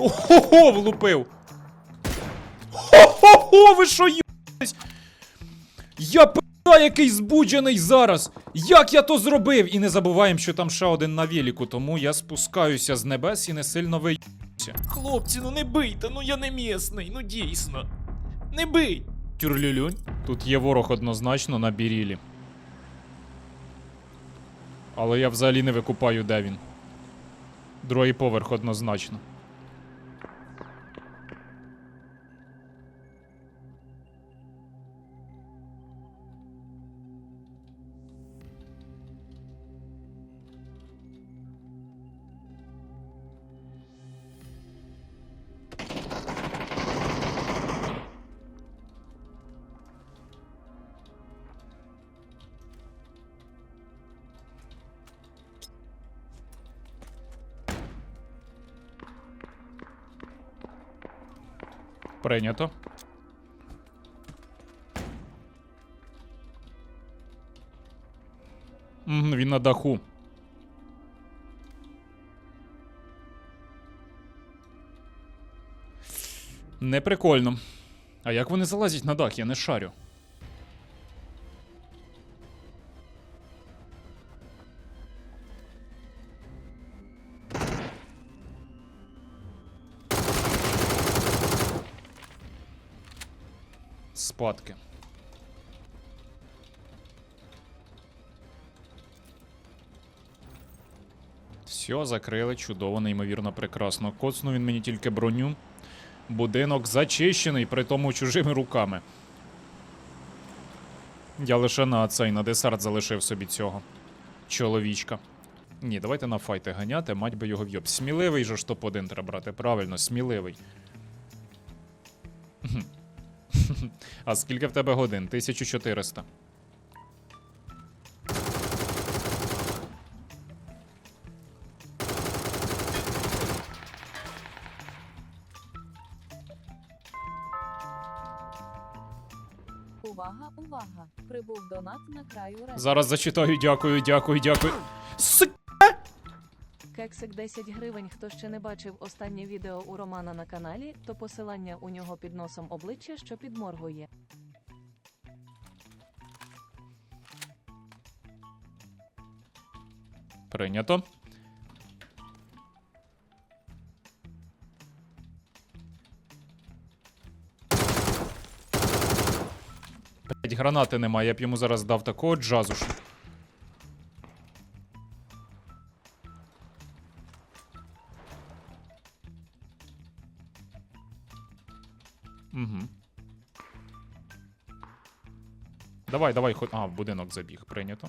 Ого, влупив! Хо-хо-хо, ви що їбались? Я пи***а який збуджений зараз! Як я то зробив? І не забуваємо, що там ще один на веліку, тому я спускаюся з небес і не сильно виюся. Хлопці, ну не бийте, ну я не місний, ну дійсно. Не бий. Тюрлюлюнь. Тут є ворог однозначно на бірілі. Але я взагалі не викупаю, де він. Другий поверх однозначно. Прийнято. Він на даху. Не прикольно. А як вони залазять на дах, я не шарю. Спадки. Все, закрили, чудово, неймовірно прекрасно. Коцнув він мені тільки броню. Будинок зачищений, при тому чужими руками. Я лише на цей на десерт залишив собі цього чоловічка. Ні, давайте на файти ганяти, мать би його в'єб. Сміливий же ж топ-1 треба брати, правильно, сміливий. А скільки в тебе годин? 1400. Увага, увага! Прибув донат на краю речі. Зараз зачитаю, дякую, дякую, дякую. Сик! Кексик 10 гривень. Хто ще не бачив останнє відео у Романа на каналі, то посилання у нього під носом обличчя, що підморгує. Прийнято. Блять, гранати немає, я б йому зараз дав такого джазу. що- Давай, давай, хоч. А, будинок забіг, прийнято.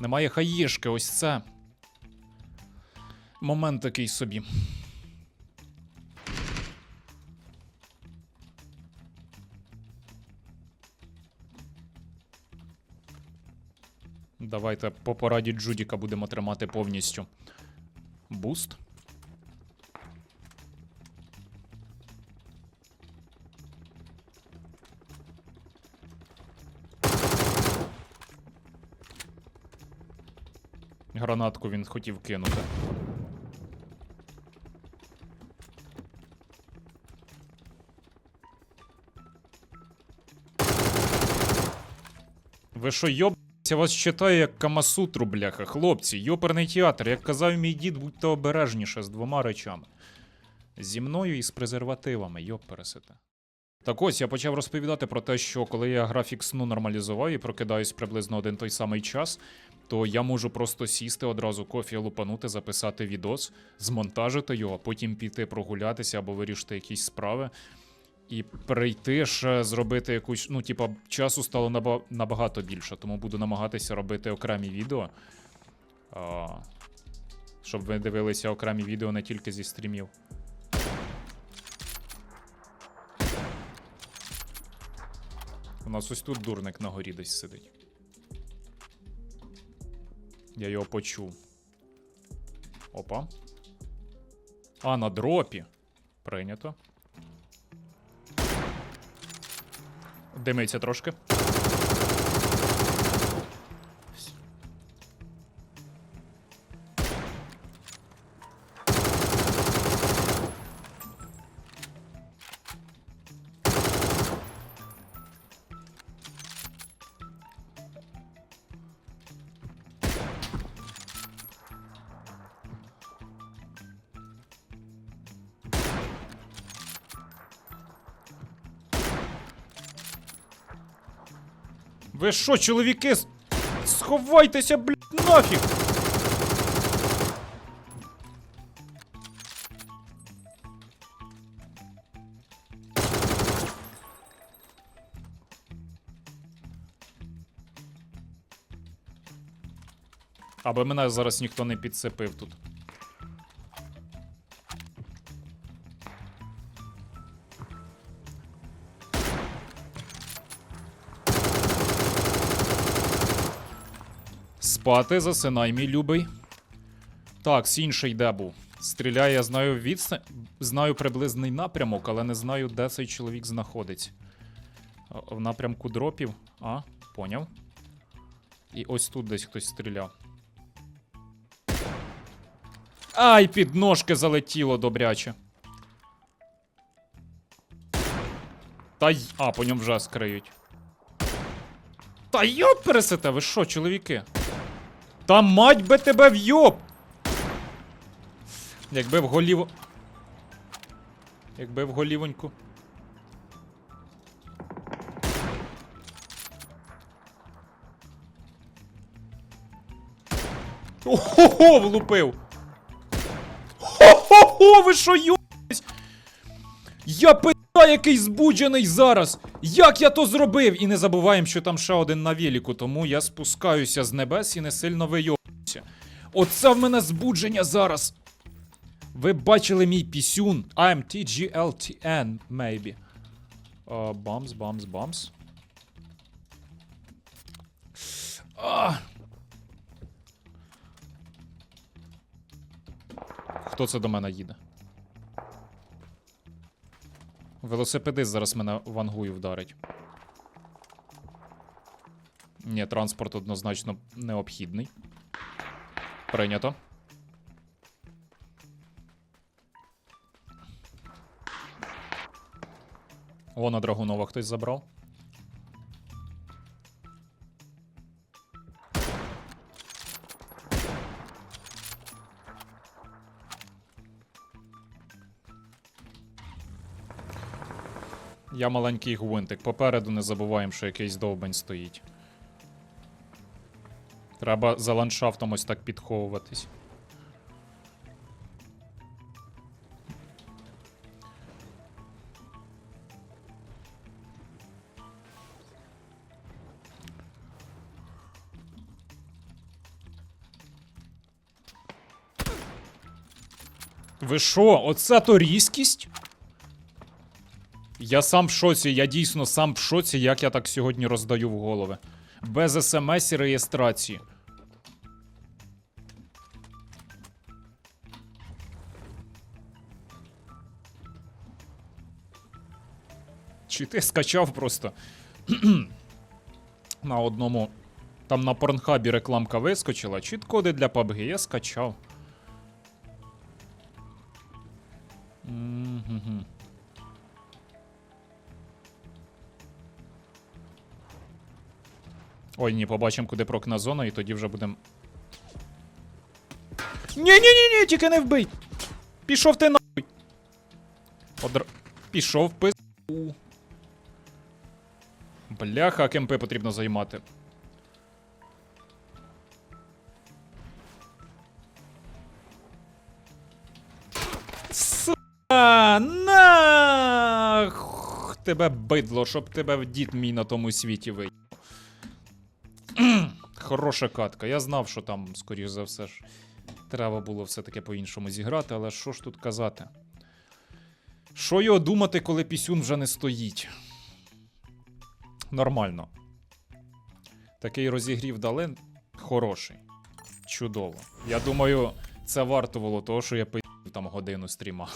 Немає хаєшки, ось це. Момент такий собі. Давайте по пораді Джудіка будемо тримати повністю. Буст. Гранатку він хотів кинути. Ви що, йоб... Я вас читаю як Камасутру, бляха, хлопці, йоперний театр. Як казав мій дід, будьте обережніше з двома речами. Зі мною і з презервативами, йоп. Так ось я почав розповідати про те, що коли я графік сну нормалізував і прокидаюсь приблизно один той самий час, то я можу просто сісти одразу кофі лупанути, записати відос, змонтажити його, потім піти прогулятися або вирішити якісь справи. І прийти ще зробити якусь, ну, типа, часу стало набагато більше, тому буду намагатися робити окремі відео. А, щоб ви дивилися окремі відео не тільки зі стрімів. У нас ось тут дурник на горі десь сидить. Я його почув. Опа. А, на дропі. Прийнято. Димиться трошки. Ви що, чоловіки? Сховайтеся, блядь, нафіг! Аби мене зараз ніхто не підцепив тут. Спати, засинай, мій любий. Так, інший де був. Стріляє, я знаю відстань. Знаю приблизний напрямок, але не знаю, де цей чоловік знаходиться. В напрямку дропів. А, поняв. І ось тут десь хтось стріляв. Ай, під ножки залетіло добряче. Та й. А, по ньому вже скриють. Та йоп пересете, ви що, чоловіки? Та мать би тебе вйоб! Якби в голів... Якби в голівоньку. Ого, влупив! Хо-хо-хо, ви що йобись? Я пита який збуджений зараз! Як я то зробив? І не забуваємо, що там ще один на веліку, тому я спускаюся з небес і не сильно вийобуюся. Оце в мене збудження зараз. Ви бачили мій пісюн. I'm TGLTN, maybe. Бамс, бамс, бамс. Хто це до мене їде? Велосипедист зараз мене вангую вдарить. Ні, транспорт однозначно необхідний. Прийнято. Вона Драгунова хтось забрав. Я маленький гвинтик. Попереду не забуваємо, що якийсь довбень стоїть. Треба за ландшафтом ось так підховуватись. Ви що, оце то різкість? Я сам в шоці, я дійсно сам в шоці, як я так сьогодні роздаю в голови. Без смс і реєстрації. Чи ти скачав просто на одному. Там на порнхабі рекламка вискочила. Чіт-коди для PUBG я скачав. Мгм. Ой, ні, побачимо, куди прокна зона, і тоді вже будемо. Ні-ні-ні, тільки не вбий! Пішов ти нахуй! Одр... Пішов пи. Бляха, КМП потрібно займати. Сука, нах тебе бидло, щоб тебе в дід мій на тому світі вий. Хороша катка. Я знав, що там, скоріш за все ж, треба було все-таки по-іншому зіграти, але що ж тут казати? Що його думати, коли пісюн вже не стоїть? Нормально. Такий розігрів дали хороший. Чудово. Я думаю, це варто було того, що я пи***в там годину стріма.